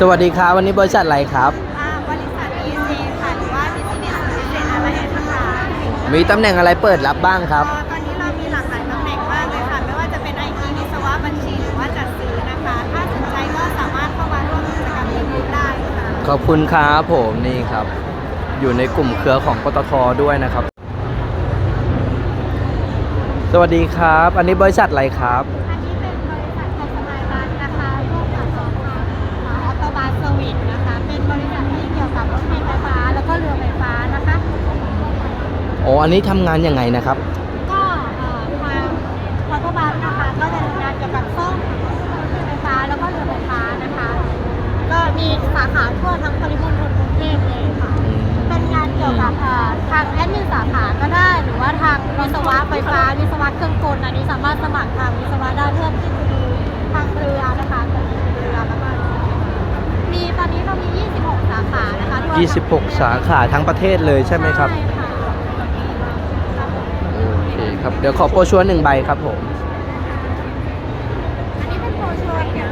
สวัสดีครับวันนี้บริษัทอะไรครับอ่าบริษัท EC ค่ะหรือว่า Business Services Alliance นะคะมีตำแหน่งอะไรเปิดรับบ้างครับ ก็ตอนนี้เรามีหลากหลายตำแหน่งมากเลยค่ะ ไม่ว่าจะเป็น IT วิศวะบัญชีหรือว่าจัดซื้อนะคะ ถ้าสนใจก็สามารถเข้ามาร่วมกิจกรรมเรียนรู้ได้ค่ะ ขอบคุณครับผมนี่ครับ อยู่ในกลุ่มเครือของปตทด้วยนะครับ สวัสดีครับ อันนี้บริษัทอะไรครับ โอ้อันนี้ทำงานยังไงนะครับ ก็เอ่อทางออโตบาสนะคะ ก็จะทำงานเกี่ยวกับซ่อมรถไฟฟ้าแล้วก็เรือไฟฟ้านะคะ ก็มีสาขาทั่วทั้งปริมณฑลกรุงเทพเลยค่ะ เป็นงานเกี่ยวกับเอ่อทางแอดมินสาขาก็ได้ หรือว่าทางวิศวะไฟฟ้า วิศวะเครื่องกลอันนี้สามารถสมัครทางวิศวะได้เพื่อที่จะดูทางเรือนะคะตอนนี้เรือแล้วก็มีตอนนี้เรามี 26 สาขานะคะทั่วทั้ง26 สาขาทั้งประเทศเลยใช่ไหมครับ ใช่ เดี๋ยวขอโปรชัวร์หนึ่งใบครับผม อันนี้เป็นโปรชัวร์เดี๋ย